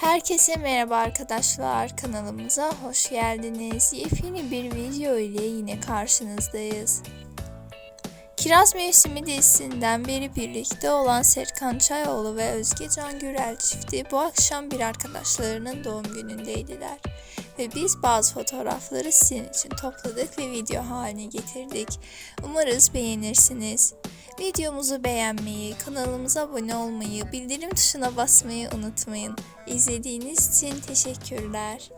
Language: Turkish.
Herkese merhaba arkadaşlar kanalımıza hoş geldiniz. Yepyeni bir video ile yine karşınızdayız. Kiraz Mevsimi dizisinden beri birlikte olan Serkan Çayoğlu ve Özge Can Gürel çifti bu akşam bir arkadaşlarının doğum günündeydiler. Ve biz bazı fotoğrafları sizin için topladık ve video haline getirdik. Umarız beğenirsiniz. Videomuzu beğenmeyi, kanalımıza abone olmayı, bildirim tuşuna basmayı unutmayın. İzlediğiniz için teşekkürler.